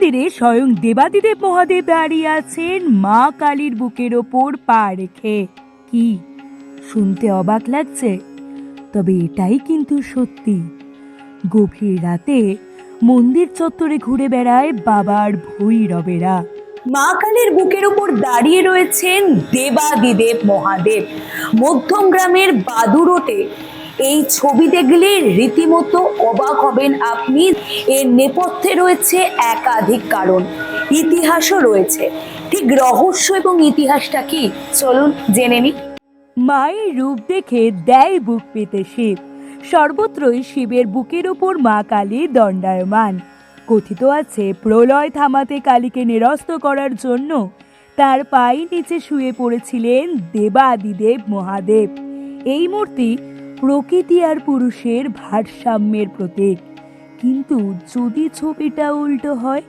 স্বয়ং দেবাদিদেব মহাদেব দাঁড়িয়ে আছেন মা কালীর বুকের ওপর পা রেখে। কি? শুনতে অবাক লাগছে। তবে এটাই কিন্তু সত্যি। গভীর রাতে মন্দির চত্বরে ঘুরে বেড়ায় বাবার ভৈরবেরা। মা কালীর বুকের ওপর দাঁড়িয়ে রয়েছেন দেবাদিদেব মহাদেব। মধ্যম গ্রামের বাদুরোটে এই ছবি দেখলে রীতিমতো অবাক হবেন আপনি। এর নেপথ্যে রয়েছে একাধিক কারণ, ইতিহাসও রয়েছে। ঠিক রহস্য এবং ইতিহাসটা কি? চলুন জেনে নি মায়ের রূপ দেখে দেয় বুক পেতে শিব। সর্বত্রই শিবের বুকের ওপর মা কালী দণ্ডায়মান। কথিত আছে, প্রলয় থামাতে কালীকে নিরস্ত করার জন্য তার পায়ের নিচে শুয়ে পড়েছিলেন দেবাদিদেব মহাদেব। এই মূর্তি প্রকৃতি আর পুরুষের ভারসাম্যের প্রতীক। কিন্তু যদি ছবিটা উল্টো হয়?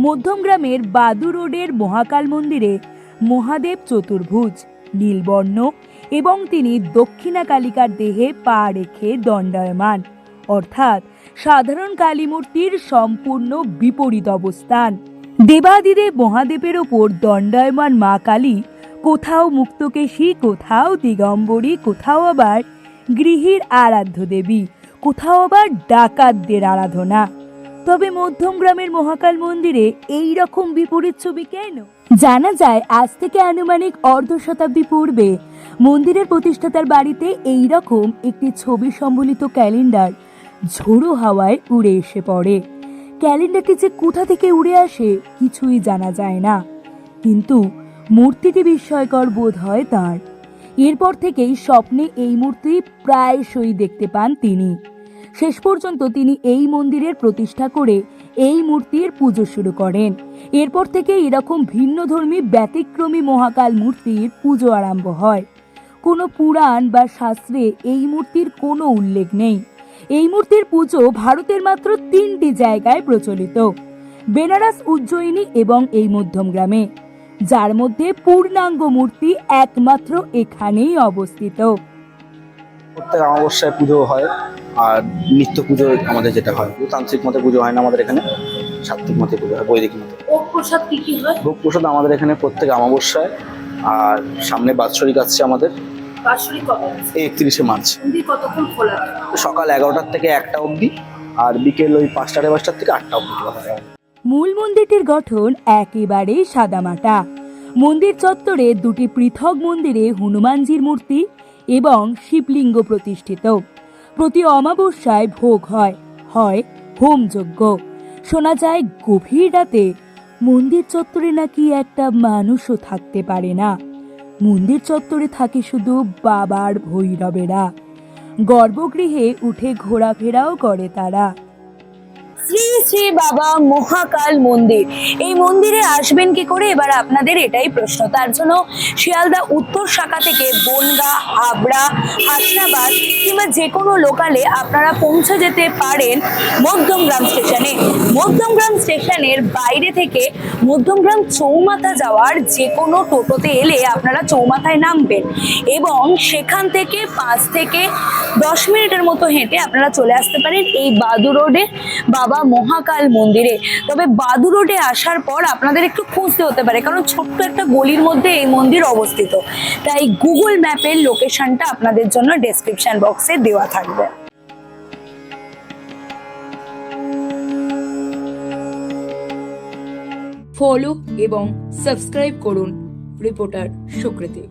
মধ্যমগ্রামের বাদু রোডের মহাকাল মন্দিরে মহাদেব চতুর্ভুজ, নীলবর্ণ এবং তিনি দক্ষিণা কালিকার দেহে পা রেখে দণ্ডায়মান। অর্থাৎ সাধারণ কালীমূর্তির সম্পূর্ণ বিপরীত অবস্থান। দেবাদিদেব মহাদেবের ওপর দণ্ডায়মান মা কালী কোথাও মুক্তকেশী, কোথাও দিগম্বরী, কোথাও আবার গৃহীর আরাধ্য দেবী। কোথাও আবার ডাকাতদের আরাধনা। তবে মধ্যম গ্রামের মহাকাল মন্দিরে এই রকম বিপরীত ছবি কেন? জানা যায়, আজ থেকে আনুমানিক অর্ধ শতাব্দী পূর্বে মন্দিরের প্রতিষ্ঠাতার বাড়িতে এই রকম একটি ছবি সম্বলিত ক্যালেন্ডার ঝোড়ো হাওয়ায় উড়ে এসে পড়ে। ক্যালেন্ডারটি যে কোথা থেকে উড়ে আসে কিছুই জানা যায় না। কিন্তু মূর্তিটি বিস্ময়কর বোধ হয় তার। এরপর থেকেই স্বপ্নে এই মূর্তি প্রায়শই দেখতে পান তিনি। শেষ পর্যন্ত তিনি এই মন্দিরের প্রতিষ্ঠা করে এই মূর্তির পুজো শুরু করেন। এরপর থেকে এরকম ভিন্নধর্মী ব্যতিক্রমী মহাকাল মূর্তির পুজো আরম্ভ হয়। কোনো পুরাণ বা শাস্ত্রে এই মূর্তির কোনো উল্লেখ নেই। এই মূর্তির পুজো ভারতের মাত্র তিনটি জায়গায় প্রচলিত। বেনারস উজ্জয়িনী এবং এই মধ্যম গ্রামে। যার মধ্যে পূর্ণাঙ্গ মূর্তি একমাত্র এখানেই অবস্থিত। প্রত্যেক অমাবস্যায় পুজো হয় আর নিত্য পুজো আমাদের যেটা হয় তান্ত্রিক মতে পুজো হয় না আমাদের এখানে সাত্বিক মতে পুজো হয় বৈদিক মতে। ভোগ প্রসাদ কি কি হয়? ভোগ প্রসাদ আমাদের এখানে প্রত্যেক অমাবস্যায় আর সামনে বাৎসরিক আসছে আমাদের। এই একত্রিশে মার্চ। সকাল এগারোটার থেকে একটা অবধি আর বিকেল ওই পাঁচটা সাড়ে পাঁচটার থেকে আটটা অবধি খোলা হয় মূল মন্দিরটির গঠন একেবারে সাদামাটা। মন্দির চত্বরে দুটি পৃথক মন্দিরে হনুমানজির মূর্তি এবং শিবলিঙ্গ প্রতিষ্ঠিত। প্রতি অমাবস্যায় ভোগ হয় হয় হোমযজ্ঞ। শোনা যায়, গভীর রাতে মন্দির চত্বরে নাকি একটা মানুষও থাকতে পারে না। মন্দির চত্বরে থাকে শুধু বাবার ভৈরবেরা। গর্ভগৃহে উঠে ঘোরাফেরাও করে তারা। শ্রী শ্রী বাবা মহাকাল মন্দির। এই মন্দিরে আসবেন কি করে? এবার আপনাদের এটাই প্রশ্ন। তার জন্য শিয়ালদা উত্তর শাখা থেকে বনগা, হাবড়া, হাসনাবাদ কিংবা যে কোনো লোকালে আপনারা পৌঁছে যেতে পারেন মধ্যমগ্রাম স্টেশনে। মধ্যমগ্রাম স্টেশনের বাইরে থেকে মধ্যমগ্রাম চৌমাথা যাওয়ার যে কোনো টোটোতে এলে আপনারা চৌমাথায় নামবেন এবং সেখান থেকে পাঁচ থেকে দশ মিনিটের মতো হেঁটে আপনারা চলে আসতে পারেন এই বাদু রোডে বাবা মহাকাল মন্দিরে। তবে বাদু রোডে আসার পর আপনাদের একটু খুঁজতে হতে পারে, কারণ ছোট্ট একটা গলির মধ্যে এই মন্দির অবস্থিত। তাই গুগল ম্যাপের লোকেশনটা আপনাদের জন্য ডেসক্রিপশন বক্সে দেওয়া থাকবে। ফলো এবং সাবস্ক্রাইব করুন রিপোর্টার সুকৃতি